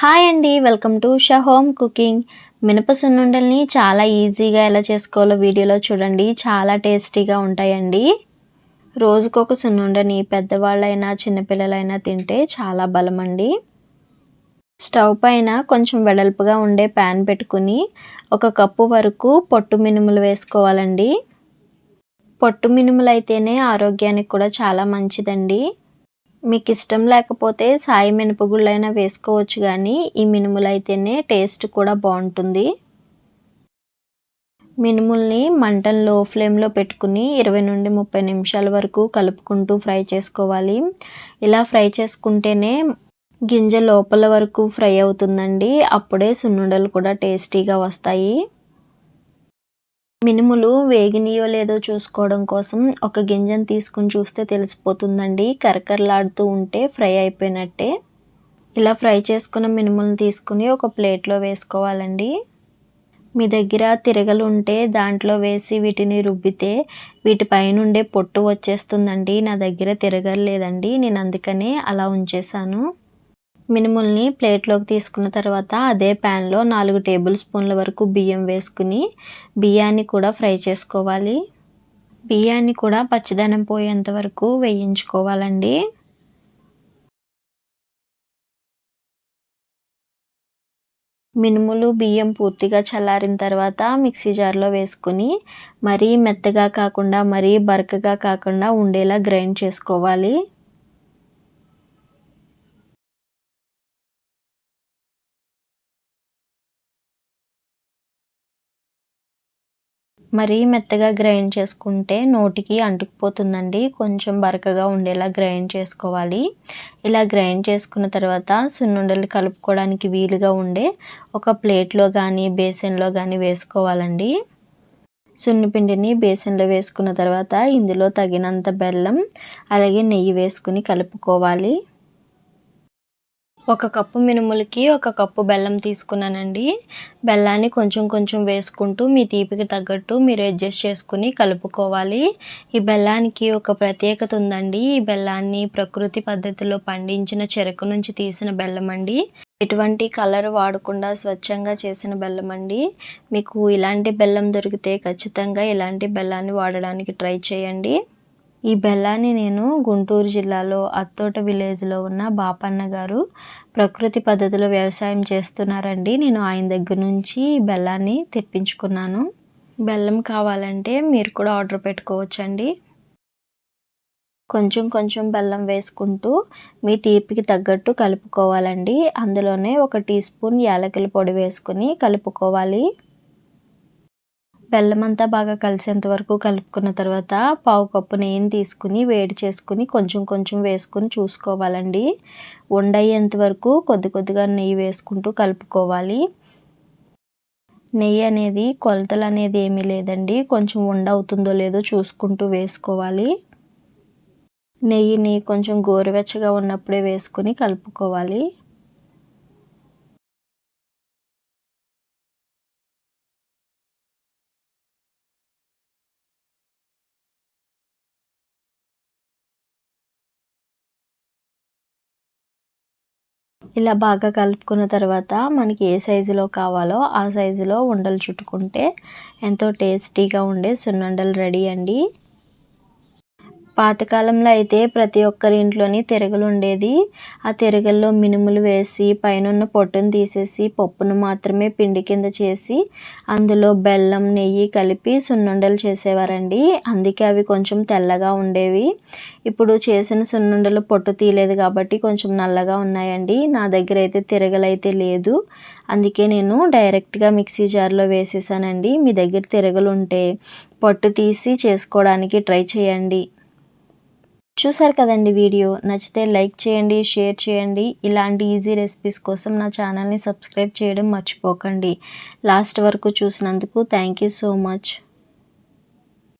Hi అండి welcome to Sha home cooking. మినప సున్నుండల్ని చాలా ఈజీగా ఎలా చేసుకోవాలో వీడియోలో చూడండి చాలా టేస్టీగా ఉంటాయండి. రోజుకొక సున్నుండని పెద్దవాళ్ళైనా చిన్నపిల్లలైనా తింటే చాలా బలం అండి స్టవ్ పైన కొంచెం వెడల్పుగా ఉండే ప్యాన్ పెట్టుకుని ఒక కప్పు వరకు పొట్టు మినుములు వేసుకోవాలండి. పొట్టు మినుములు అయితేనే ఆరోగ్యానికి కూడా చాలా మంచిదండి. మీకు ఇష్టం లేకపోతే సాయి మినపగుళ్ళైనా వేసుకోవచ్చు కానీ ఈ మినుములు అయితేనే టేస్ట్ కూడా బాగుంటుంది. మినుముల్ని మంటన్లో ఫ్లేమ్లో పెట్టుకుని ఇరవై నుండి ముప్పై నిమిషాల వరకు కలుపుకుంటూ ఫ్రై చేసుకోవాలి. ఇలా ఫ్రై చేసుకుంటేనే గింజ లోపల వరకు ఫ్రై అవుతుందండి. అప్పుడే సున్నుండలు కూడా టేస్టీగా వస్తాయి. మినుములు వేగినయో లేదో చూసుకోవడం కోసం ఒక గింజను తీసుకుని చూస్తే తెలిసిపోతుందండి. కరకరలాడుతూ ఉంటే ఫ్రై అయిపోయినట్టే. ఇలా ఫ్రై చేసుకున్న మినుములను తీసుకుని ఒక ప్లేట్లో వేసుకోవాలండి. మీ దగ్గర తిరగలు ఉంటే దాంట్లో వేసి వీటిని రుబ్బితే వీటిపైనుండే పొట్టు వచ్చేస్తుందండి. నా దగ్గర తిరగలు లేదండి నేను అందుకనే అలా ఉంచేసాను మినుముల్ని ప్లేట్లోకి తీసుకున్న తర్వాత అదే ప్యాన్లో నాలుగు టేబుల్ స్పూన్ల వరకు బియ్యం వేసుకుని బియ్యాన్ని కూడా ఫ్రై చేసుకోవాలి. బియ్యాన్ని కూడా పచ్చిదనం పోయేంత వరకు వేయించుకోవాలండి. మినుములు బియ్యం పూర్తిగా చల్లారిన తర్వాత మిక్సీ జార్లో వేసుకుని మరీ మెత్తగా కాకుండా మరీ బరకగా కాకుండా ఉండేలా గ్రైండ్ చేసుకోవాలి. మరీ మెత్తగా గ్రైండ్ చేసుకుంటే నోటికి అంటుకుపోతుందండి. కొంచెం బరకగా ఉండేలా గ్రైండ్ చేసుకోవాలి. ఇలా గ్రైండ్ చేసుకున్న తర్వాత సున్నుండలు కలుపుకోవడానికి వీలుగా ఉండే ఒక ప్లేట్లో కానీ బేసన్లో కానీ వేసుకోవాలండి. సున్నిపిండిని బేసన్లో వేసుకున్న తర్వాత ఇందులో తగినంత బెల్లం అలాగే నెయ్యి వేసుకుని కలుపుకోవాలి. ఒక కప్పు మినుములకి ఒక కప్పు బెల్లం తీసుకున్నానండి. బెల్లాన్ని కొంచెం కొంచెం వేసుకుంటూ మీ తీపికి తగ్గట్టు మీరు అడ్జస్ట్ చేసుకుని కలుపుకోవాలి. ఈ బెల్లానికి ఒక ప్రత్యేకత ఉందండి. ఈ బెల్లాన్ని ప్రకృతి పద్ధతిలో పండించిన చెరకు నుంచి తీసిన బెల్లం అండి ఎటువంటి కలర్ వాడకుండా స్వచ్ఛంగా చేసిన బెల్లం అండి మీకు ఇలాంటి బెల్లం దొరికితే ఖచ్చితంగా ఇలాంటి బెల్లాన్ని వాడడానికి ట్రై చేయండి. ఈ బెల్లాన్ని నేను గుంటూరు జిల్లాలో అత్తోట విలేజ్లో ఉన్న బాపన్న గారు ప్రకృతి పద్ధతిలో వ్యవసాయం చేస్తున్నారండి. నేను ఆయన దగ్గర నుంచి బెల్లాన్ని తెప్పించుకున్నాను. బెల్లం కావాలంటే మీరు కూడా ఆర్డర్ పెట్టుకోవచ్చండి. కొంచెం కొంచెం బెల్లం వేసుకుంటూ మీ తీపికి తగ్గట్టు కలుపుకోవాలండి. అందులోనే ఒక టీ స్పూన్ యాలకుల పొడి వేసుకుని కలుపుకోవాలి. బెల్లం అంతా బాగా కలిసేంత వరకు కలుపుకున్న తర్వాత పావు కప్పు నెయ్యిని తీసుకుని వేడి చేసుకుని కొంచెం కొంచెం వేసుకుని చూసుకోవాలండి. ఉండయ్యేంత వరకు కొద్ది కొద్దిగా నెయ్యి వేసుకుంటూ కలుపుకోవాలి. నెయ్యి అనేది కొలతలు అనేది ఏమీ లేదండి. కొంచెం ఉండ అవుతుందో లేదో చూసుకుంటూ వేసుకోవాలి. నెయ్యిని కొంచెం గోరువెచ్చగా ఉన్నప్పుడే వేసుకుని కలుపుకోవాలి. ఇలా బాగా కలుపుకున్న తర్వాత మనకి ఏ సైజులో కావాలో ఆ సైజులో ఉండలు చుట్టుకుంటే ఎంతో టేస్టీగా ఉండే సున్నుండలు రెడీ అండి. పాతకాలంలో అయితే ప్రతి ఒక్కరి ఇంట్లోని తిరగలు ఉండేది ఆ తిరగల్లో మినుములు వేసి పైన పొట్టును తీసేసి పప్పును మాత్రమే పిండి కింద చేసి అందులో బెల్లం నెయ్యి కలిపి సున్నుండలు చేసేవారండి. అందుకే అవి కొంచెం తెల్లగా ఉండేవి. ఇప్పుడు చేసిన సున్నుండలు పొట్టు తీయలేదు కాబట్టి కొంచెం నల్లగా ఉన్నాయండి. నా దగ్గర అయితే తిరగలైతే లేదు. అందుకే నేను డైరెక్ట్గా మిక్సీ జార్లో వేసేసానండి. మీ దగ్గర తిరగలు ఉంటే పొట్టు తీసి చేసుకోవడానికి ట్రై చేయండి. చూసారు కదండి వీడియో? నచ్చితే లైక్ చేయండి షేర్ చేయండి. ఇలాంటి ఈజీ రెసిపీస్ కోసం నా ఛానల్ని సబ్స్క్రైబ్ చేయడం మర్చిపోకండి. లాస్ట్ వరకు చూసినందుకు థ్యాంక్ యూ సో మచ్.